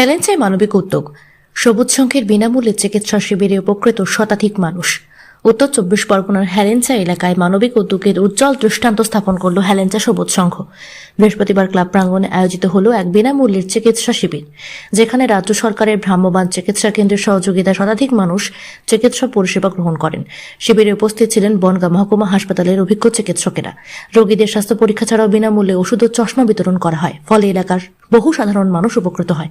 হেলেঞ্চায় মানবিক উদ্যোগ। সবুজ সংঘের বিনামূল্যে চিকিৎসা শিবিরে উপকৃত শতাধিক মানুষ। উত্তর চব্বিশ পরগনার হেলেঞ্চা এলাকায় মানবিক উদ্যোগের উজ্জ্বল দৃষ্টান্ত স্থাপন করল হেলেঞ্চা সবুজ সংঘ। বৃহস্পতিবার ক্লাব প্রাঙ্গণে আয়োজিত হল এক বিনামূল্যের চিকিৎসা শিবির, যেখানে রাজ্য সরকারের ভ্রাম্যমাণ চিকিৎসা কেন্দ্রের সহযোগিতায় শতাধিক মানুষ চিকিৎসা পরিষেবা গ্রহণ করেন। শিবিরে উপস্থিত ছিলেন বনগাঁ মহকুমা হাসপাতালের অভিজ্ঞ চিকিৎসকেরা। রোগীদের স্বাস্থ্য পরীক্ষা ছাড়াও বিনামূল্যে ওষুধ ও চশমা বিতরণ করা হয়, ফলে এলাকার বহু সাধারণ মানুষ উপকৃত হয়।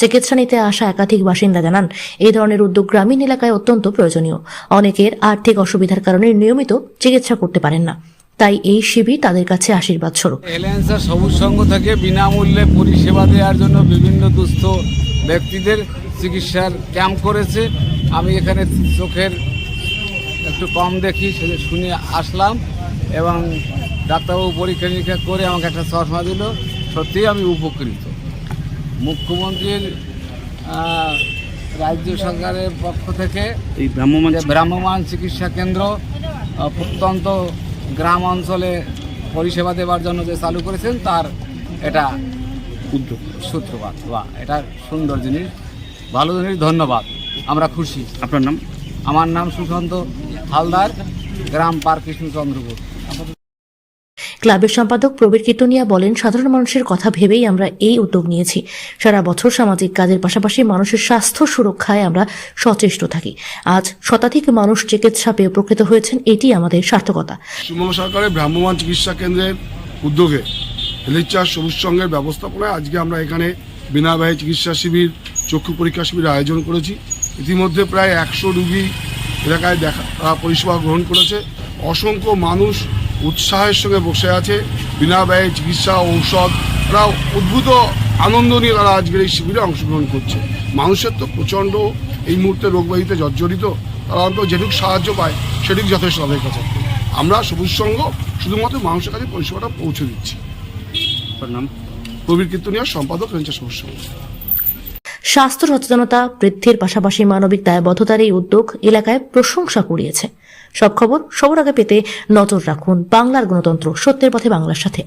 চিকিৎসা নিতে আসা একাধিক বাসিন্দা জানান, এই ধরনের উদ্যোগ গ্রামীণ এলাকায় অত্যন্ত প্রয়োজনীয়। অনেকের আর্থিক অসুবিধার কারণে নিয়মিত চিকিৎসা করতে পারেন না। তাই এই শিবির তাদের কাছে আশীর্বাদ স্বরূপ। এলিয়েন্সা সবুজ সংঘ থেকে বিনামূল্যে পরিষেবা দেওয়ার জন্য বিভিন্ন দুস্থ ব্যক্তিদের চিকিৎসার ক্যাম্প করেছে। আমি এখানে চোখের একটু কম দেখি, সেটা শুনে আসলাম এবং ডাক্তারবাবু পরীক্ষা নিরীক্ষা করে আমাকে একটা চশমা দিল। সত্যিই আমি উপকৃত। মুখ্যমন্ত্রীর রাজ্য সরকারের পক্ষ থেকে এই ভ্রাম্যমান যে ভ্রাম্যমাণ চিকিৎসা কেন্দ্র প্রত্যন্ত গ্রাম অঞ্চলে পরিষেবা দেওয়ার জন্য যে চালু করেছেন তার এটা উদ্যোগ। সূত্রপাত। বা এটা সুন্দর জিনিস। ভালো জিনিস ধন্যবাদ। আমরা খুশি। আপনার নাম? আমার নাম সুশান্ত হালদার গ্রাম পার্ক কৃষ্ণচন্দ্রপুর। ক্লাবের সম্পাদক প্রবীর কীর্তনিয়া বলেন, সাধারণ মানুষের কথা ভেবেই আমরা এই উদ্যোগ নিয়েছি। সারা বছর সামাজিক কাজের পাশাপাশি মানুষের স্বাস্থ্য সুরক্ষায় আমরা সচেষ্ট থাকি। আজ শতাধিক মানুষ চিকিৎসা পেয়ে উপকৃত হয়েছেন, এটি আমাদের সার্থকতা। সরকারের ভ্রাম্যমাণ চিকিৎসা কেন্দ্রের উদ্যোগে হেলিচার সবুজ সংঘের ব্যবস্থাপনায় আজকে আমরা এখানে বিনা ব্যয় চিকিৎসা শিবির, চক্ষু পরীক্ষা শিবির আয়োজন করেছি। ইতিমধ্যে প্রায় একশো রুগী এলাকায় দেখা, পরিষেবা গ্রহণ করেছে। অসংখ্য মানুষ উৎসাহের সঙ্গে বসে আছে। বিনা ব্যয়ে চিকিৎসা ঔষধ তারা উদ্ভূত আনন্দ নিয়ে তারা আজকের এই শিবিরে অংশগ্রহণ করছে। মানুষের তো প্রচণ্ড এই মুহূর্তে রোগবাহিতে জর্জরিত তারা অন্তত যেটুকু সাহায্য পায় সেটুকু যথেষ্ট তাদের কাছে। আমরা সবুজ সংঘ শুধুমাত্র মানুষের কাছে পরিষেবাটা পৌঁছে দিচ্ছি। নাম? প্রবীর কীর্তনিয়া সম্পাদক রেঞ্চা সবুজ সংঘ স্বাস্থ্য সচেতনতা বৃদ্ধির পাশাপাশি মানবিক দায়বদ্ধতার এই উদ্যোগ এলাকায় প্রশংসা কুড়িয়েছে। সব খবর সবার আগে পেতে নজর রাখুন বাংলার গণতন্ত্র, সত্যের পথে বাংলার সাথে।